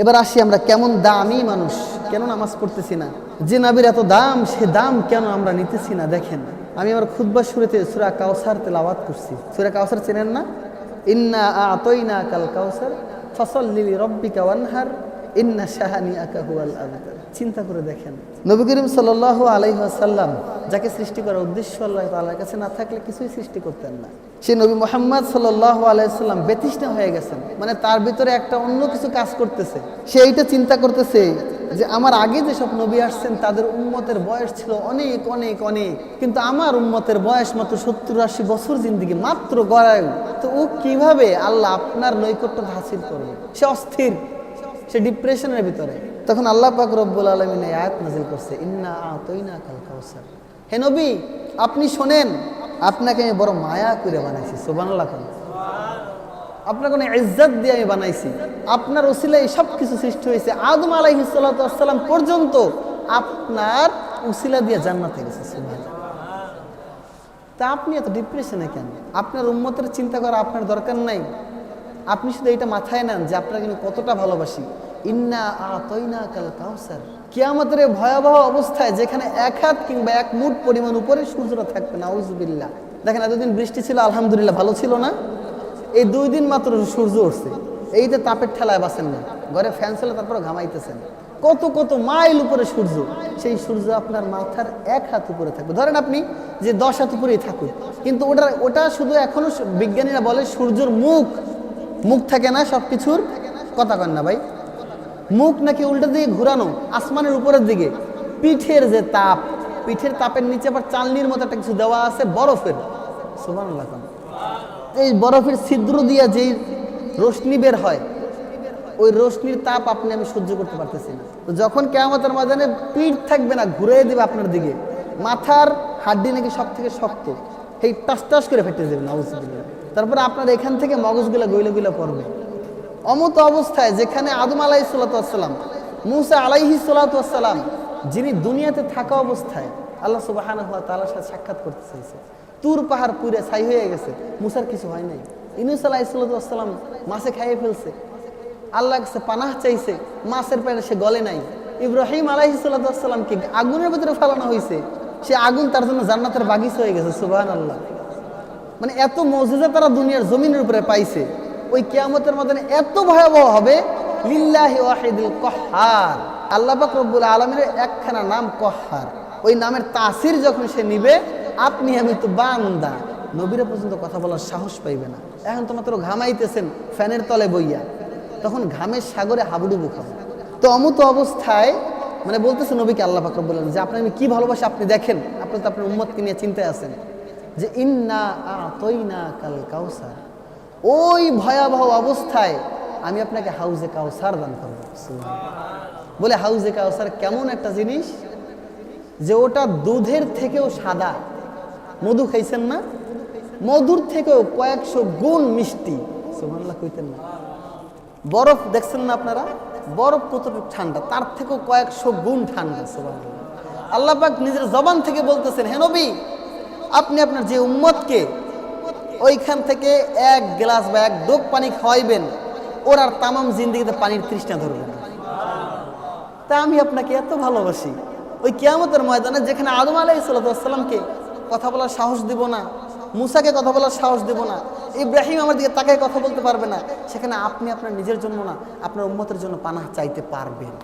এবার আসি আমরা কেমন দামি মানুষ, কেন নামাজ পড়তেছি না? যে নাবির এত দাম, সে দাম কেন আমরা নিতেছি না? দেখেন, আমি আমার খুদ্া শুরুতে সুরা কাউসার তেলাওয়াত করছি। সুরা কাউসার চেনেন না? ইন্না আতইনা কাল কাউসার ফসল লিলি রব্বিকা ওয়ানহার, ইন্না শাহানি আকা হুয়াল আবতার। চিন্তা করে দেখেন। নবী করিম সাল্লাল্লাহু আলাইহি ওয়াসাল্লাম যাকে সৃষ্টি করার উদ্দেশ্য আল্লাহ তাআলার কাছে না থাকলে কিছুই সৃষ্টি করতেন না। সে নবী মোহাম্মদ সাল্লাল্লাহু আলাইহি সাল্লাম বেতিষ্ণা হয়ে গেছেন। মানে তার ভিতরে একটা অন্য কিছু কাজ করতেছে। সে এইটা চিন্তা করতেছে যে আমার আগে যেসব নবী আসছেন, তাদের উম্মতের বয়স ছিল অনেক অনেক অনেক। কিন্তু আমার উম্মতের বয়স মাত্র সত্তর আশি বছর জিন্দিগি, মাত্র গড়ায়। তো ও কীভাবে আল্লাহ আপনার নৈকট্য হাসিল করবে? সে অস্থির, সে ডিপ্রেশনের ভিতরে। তখন আল্লাহ পাক রব্বুল আলমিন এই আয়াত নাজিল করছে, ইন্না আতইনা কাল কাউসার হে নবী, আপনি শোনেন, আপনাকে আমি বড় মায়া করে বানাইছি, সুবহানাল্লাহ খান আপনার কোনো ইজ্জত দিয়ে আমি বানাইছি। আপনার উসিলে সব কিছু সৃষ্টি হয়েছে। আদম আলাইহি সাল্লাম পর্যন্ত আপনার উসিলা দিয়ে জান্নাতে গেছে। তা আপনি এত ডিপ্রেশনে কেন? আপনার উন্মতের চিন্তা করা আপনার দরকার নাই। আপনি শুধু এটা মাথায় নেন যে আপনাকে আমি কতটা ভালোবাসি। ইন্না আতইনা কিয়ামতের ভয়াবহ অবস্থায় যেখানে এক হাত কিংবা এক মুঠ পরিমাণ উপরে সূর্যটা থাকবে না উজবিল্লা দেখেন, এতদিন বৃষ্টি ছিল, আলহামদুলিল্লাহ ভালো ছিল না। এই দুই দিন মাত্র সূর্য উঠছে। এই যে তাপের ঠেলায় বাসেন না। ঘরে ফ্যান ছিল তারপর ঘামাইতেছেন। কত কত মাইল উপরে সূর্য, সেই সূর্য আপনার মাথার এক হাত উপরে থাকবে। ধরেন আপনি যে দশ হাত উপরেই থাকুন, কিন্তু ওটা ওটা শুধু এখনও বিজ্ঞানীরা বলে সূর্যর মুখ মুখ থাকে না সব কিছুর কথা কন না ভাই। মুখ নাকি উল্টা দিকে ঘুরানো, আসমানের উপরের দিকে। পিঠের যে তাপ, পিঠের তাপের নিচে আবার চালনির মতো একটা কিছু দেওয়া আছে, বরফের। সুমান এই বরফের ছিদ্র দিয়া যেই রশ্মি বের হয়, ওই রশ্মির তাপ আপনি আমি সহ্য করতে পারতেছি না। তো যখন কেয়ামতের ময়দানে পিঠ থাকবে না ঘুরে দেবে আপনার দিকে, মাথার হাড্ডি নাকি সব থেকে শক্ত সেই টাস টাস করে ফেটে দেবে না তারপরে আপনার এখান থেকে মগজগুলো গইলে গইলে পড়বে। অমত অবস্থায় যেখানে আদম আলাহি সাল্লাতাম মুসা আলাইহি সাল্লাতাম যিনি দুনিয়াতে থাকা অবস্থায় আল্লাহ সুবাহ তালার সাথে সাক্ষাৎ করতে চাইছে। তুর পাহাড় পুরে ছাই হয়ে গেছে, মুসার কিছু হয় নাই। ইনুস আলাহ সাল্লাতাম মাছে খাইয়ে ফেলছে। আল্লাহ কাছে পানাহ চাইছে, মাছের পেটে সে গলে নাই। ইব্রাহিম আলাহি সাল্লাতামকে আগুনের ভিতরে ফেলানো হয়েছে সে আগুন তার জন্য জান্নাতের বাগিচ হয়ে গেছে সুবাহান আল্লাহ মানে এত মজুজা তারা দুনিয়ার জমিনের উপরে পাইছে। ওই কিয়ামতের মতন এত ভয়াবহ হবে, লিল্লাহি ওয়াহিদুল কহার। আল্লাহ রব্বুল আলমের একখানা নাম কহার। ওই নামের তাসির যখন সে নিবে, আপনি আমি তো বান্দা। নবীরা পর্যন্ত কথা বলার সাহস পাইবে না। এখন তো মাত্র ঘামাইতেছেন ফ্যানের তলে বইয়া। তখন ঘামের সাগরে হাবুডুবু খাব। তো অমত অবস্থায় মানে বলতেছে নবীকে আল্লাহ পাক রব্বুল আলম যে আপনি আমি কি ভালোবাসি আপনি দেখেন। আপনি তো আপনার উম্মতকে নিয়ে চিন্তায় আছেন। যে, ইন্না আতইনা কাল কাউসার ওই ভয়াবহ অবস্থায় আমি আপনাকে হাউজে কাউসার দান করব। বলে হাউজে কাউসার কেমন একটা জিনিস? যে ওটা দুধের থেকেও সাদা। মধু খাইছেন না? মধুর থেকেও কয়েকশো গুণ মিষ্টি। সুবহানাল্লাহ, কইতেন না। বরফ দেখছেন না আপনারা? বরফ কতটুকু ঠান্ডা? তার থেকেও কয়েকশো গুণ ঠান্ডা, সুবহানাল্লাহ। আল্লাহ পাক নিজের জবান থেকে বলতেছেন হেনবি আপনি আপনার যে উম্মতকে ওইখান থেকে এক গ্লাস বা এক ডোক পানি খাওয়াইবেন, ওর আর তামাম জিন্দিগিতে পানির তৃষ্ণা ধরবে না। তা আমি আপনাকে এত ভালোবাসি, ওই কেয়ামতের ময়দানে যেখানে আদম আলাই সাল্লামকে কথা বলার সাহস দিব না, মুসাকে কথা বলার সাহস দিব না, ইব্রাহিম আমার দিকে তাকে কথা বলতে পারবে না, সেখানে আপনি আপনার নিজের জন্য না, আপনার উন্মতের জন্য পানা চাইতে পারবেন।